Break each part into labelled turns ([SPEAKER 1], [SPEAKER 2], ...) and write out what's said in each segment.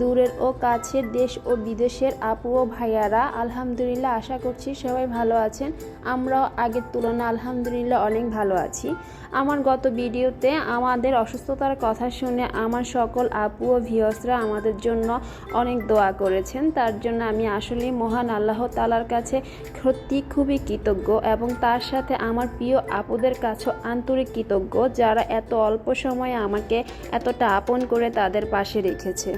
[SPEAKER 1] দূরের ও কাছের দেশ ও বিদেশের আপু ও ভাইয়ারা, আলহামদুলিল্লাহ আশা করছি সবাই ভালো আছেন। আমরাও আগের তুলনায় আলহামদুলিল্লাহ অনেক ভালো আছি। আমার গত ভিডিওতে আমাদের অসুস্থতার কথা শুনে আমার সকল আপু ও ভিওসরা আমাদের জন্য অনেক দোয়া করেছেন। তার জন্য আমি আসলেই মহান আল্লাহ তালার কাছে সত্যি খুবই কৃতজ্ঞ এবং তার সাথে আমার প্রিয় আপুদের কাছেও আন্তরিক কৃতজ্ঞ, যারা এত অল্প সময়ে আমাকে এতটা আপন করে তাদের পাশে রেখেছে।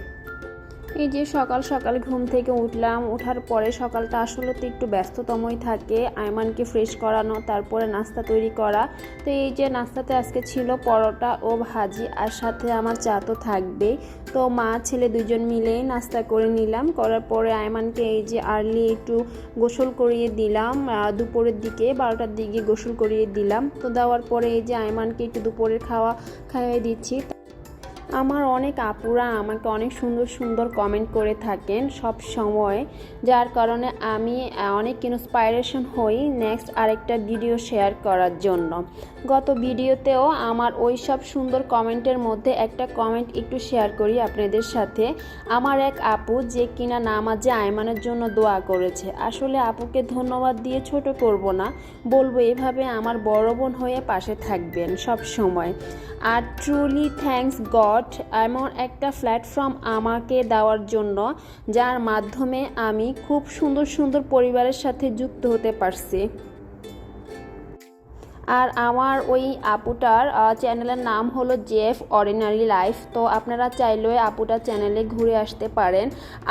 [SPEAKER 1] এই যে সকাল সকাল ঘুম থেকে উঠলাম ওঠার পরে সকালটা আসলে তো একটু ব্যস্ততমই থাকে। আয়মানকে ফ্রেশ করানো, তারপরে নাস্তা তৈরি করা। তো এই যে নাস্তাতে আজকে ছিল পরোটা ও ভাজি, আর সাথে আমার চা তো থাকবেই। তো মা, ছেলে দুজন মিলেই নাস্তা করে নিলাম। করার পরে আয়মানকে এই যে আর্লি একটু গোসল করিয়ে দিলাম। দুপুরের দিকে বারোটার দিকে গোসল করিয়ে দিলাম। তো দেওয়ার পরে এই যে আয়মানকে একটু দুপুরের খাওয়া খাইয়ে দিচ্ছি। আমার অনেক আপুরা আমাকে অনেক সুন্দর সুন্দর কমেন্ট করে থাকেন সব সময়। যার কারণে আমি অনেক ইন্সপাইরেশন হই নেক্সট আরেকটা ভিডিও শেয়ার করার জন্য। গত ভিডিওতেও আমার ওই সব সুন্দর কমেন্টের মধ্যে একটা কমেন্ট একটু শেয়ার করি আপনাদের সাথে। আমার এক আপু যে কিনা নামাজে আয়মানের জন্য দোয়া করেছে। আসলে আপুকে ধন্যবাদ দিয়ে ছোট করব না, বলব এভাবে আমার বড় বোন হয়ে পাশে থাকবেন সব সময়। আর ট্রুলি থ্যাঙ্কস গড এমন একটা প্ল্যাটফর্ম আমাকে দেওয়ার জন্য, যার মাধ্যমে আমি খুব সুন্দর সুন্দর পরিবারের সাথে যুক্ত হতে পারছি। আর আমার ওই আপুটার চ্যানেলের নাম হলো জেফ অর্ডিনারি লাইফ। তো আপনারা চাইলেও আপুটার চ্যানেলে ঘুরে আসতে পারেন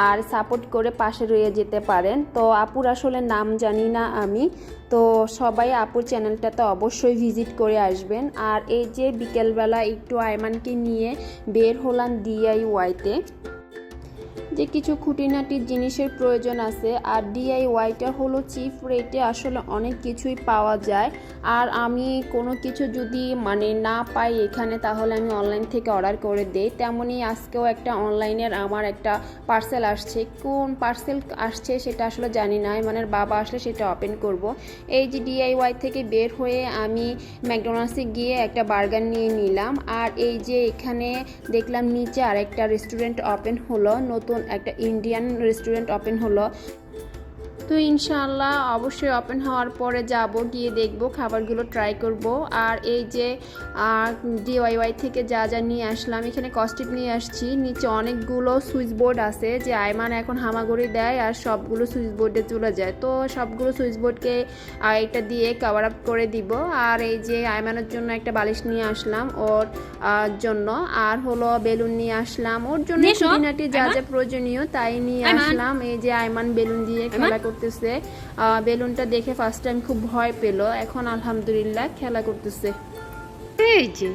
[SPEAKER 1] আর সাপোর্ট করে পাশে রয়ে যেতে পারেন। তো আপুর আসলে নাম জানি না আমি। তো সবাই আপুর চ্যানেলটাতে অবশ্যই ভিজিট করে আসবেন। আর এই যে বিকেলবেলা একটু আয়মানকে নিয়ে বের হলাম ডিআইওয়াইতে যে কিছু খুঁটিনাটি জিনিসের প্রয়োজন আছে, আর ডিআইওয়াইটা হলো চিপ রেটে আসলে অনেক কিছুই পাওয়া যায়। আর আমি কোনো কিছু যদি মানে না পাই এখানে, তাহলে আমি অনলাইন থেকে অর্ডার করে দেই। তেমনই আজকেও একটা অনলাইনের আমার একটা পার্সেল আসছে। কোন পার্সেল আসছে সেটা আসলে জানি না। মানে বাবা আসলে সেটা ওপেন করব। এই যে ডিআইওয়াই থেকে বের হয়ে আমি ম্যাকডোনাল্ডসে গিয়ে একটা বার্গার নিয়ে নিলাম। আর এই যে এখানে দেখলাম নিচে আরেকটা রেস্টুরেন্ট ওপেন হলো। নতুন একটা ইন্ডিয়ান রেস্টুরেন্ট ওপেন হলো। তো ইনশাআল্লাহ অবশ্যই ওপেন হওয়ার পরে যাব গিয়ে দেখব খাবারগুলো ট্রাই করব। আর এই যে ডিওয়াইওয়াই থেকে যা যা নিয়ে আসলাম এখানে কস্টিপ নিয়ে আসছি। নিচে অনেকগুলো সুইচ বোর্ড আছে যে আয়মান এখন হামাগুড়ি দেয় আর সবগুলো সুইচ বোর্ডে চলে যায়। তো সবগুলো সুইচ বোর্ডকে এটা দিয়ে কভার আপ করে দিব। আর এই যে আয়মানের জন্য একটা বালিশ নিয়ে আসলাম ওর জন্য। আর হলো বেলুন নিয়ে আসলাম। ওর জন্য খুঁটিনাটি যা যা প্রয়োজনীয় তাই নিয়ে আসলাম। এই যে আয়মান বেলুন দিয়ে খেলা করতেছে। বেলুনটা দেখে ফার্স্ট টাইম খুব ভয় পেল। এখন আলহামদুলিল্লাহ খেলা করতেছে।
[SPEAKER 2] এই যে।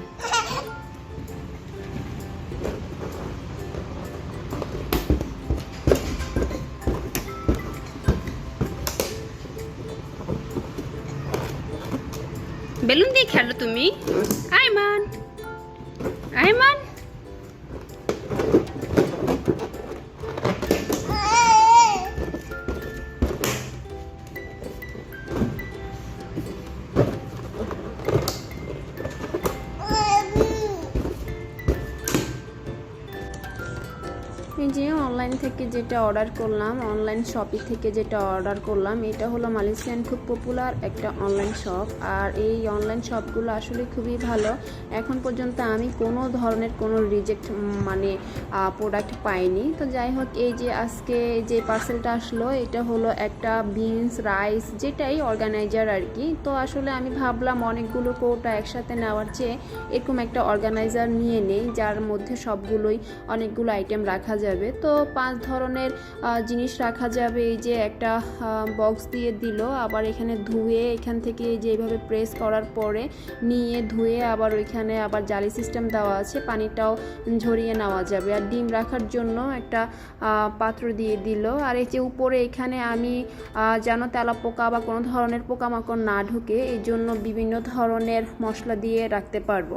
[SPEAKER 2] বেলুন দিয়ে খেলো তুমি? আইমান আইমান
[SPEAKER 1] এই যে অনলাইন থেকে যেটা অর্ডার করলাম অনলাইন শপিং থেকে যেটা অর্ডার করলাম, এটা হলো মালয়েশিয়ান খুব পপুলার একটা অনলাইন শপ আর এই অনলাইন শপগুলো আসলে খুবই ভালো। এখন পর্যন্ত আমি কোনো ধরনের কোনো রিজেক্ট মানে প্রোডাক্ট পাইনি। তো যাই হোক, এই যে আজকে যে পার্সেলটা আসলো, এটা হলো একটা বিনস রাইস যেটাই অর্গানাইজার আর কি। তো আসলে আমি ভাবলাম অনেকগুলো কৌটা একসাথে নেওয়ার চেয়ে এরকম একটা অর্গানাইজার নিয়ে নেই, যার মধ্যে সবগুলোই অনেকগুলো আইটেম রাখা যাবে তো পাঁচ ধরনের জিনিস রাখা যাবে। এই যে একটা বক্স দিয়ে দিল, আবার এখানে ধুয়ে, এখান থেকে যে এইভাবে প্রেস করার পরে নিয়ে ধুয়ে আবার ওইখানে আবার জালি সিস্টেম দেওয়া আছে, পানিটাও ঝরিয়ে নেওয়া যাবে। আর ডিম রাখার জন্য একটা পাত্র দিয়ে দিল। আর এই যে উপরে এখানে আমি যেন তেলা পোকা বা কোনো ধরনের পোকামাকড় না ঢুকে এই জন্য বিভিন্ন ধরনের মশলা দিয়ে রাখতে পারব।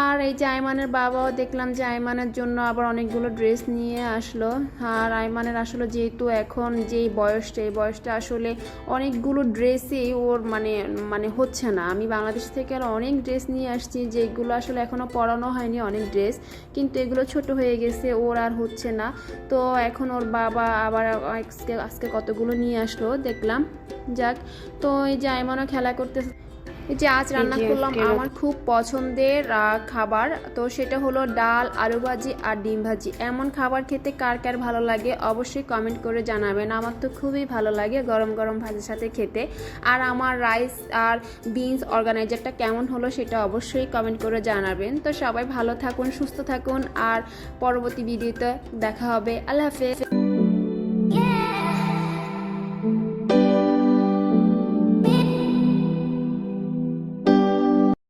[SPEAKER 1] আর এই যে আইমানের বাবাও দেখলাম যে আইমানের জন্য আবার অনেকগুলো ড্রেস নিয়ে আসলো। আর আইমানের আসলে যেহেতু এখন যেই বয়সটা, এই বয়সটা আসলে অনেকগুলো ড্রেসই ওর মানে মানে হচ্ছে না। আমি বাংলাদেশ থেকে আর অনেক ড্রেস নিয়ে আসছি যেগুলো আসলে এখনও পরানো হয়নি অনেক ড্রেস, কিন্তু এগুলো ছোট হয়ে গেছে, ওর আর হচ্ছে না। তো এখন ওর বাবা আবার আজকে আজকে কতগুলো নিয়ে আসলো দেখলাম। যাক, তো এই যে আইমানও খেলা করতেছে। যে আজ রান্না করলাম আমার খুব পছন্দের খাবার। তো সেটা হলো ডাল আলু ভাজি আর ডিম ভাজি। এমন খাবার খেতে কার কার ভালো লাগে অবশ্যই কমেন্ট করে জানাবেন। আমার তো খুবই ভালো লাগে গরম গরম ভাজির সাথে খেতে। আর আমার রাইস আর বিনস অর্গানাইজারটা কেমন হলো সেটা অবশ্যই কমেন্ট করে জানাবেন। তো সবাই ভালো থাকুন সুস্থ থাকুন আর পরবর্তী ভিডিওতে দেখা হবে। আল্লাহ হাফেজ।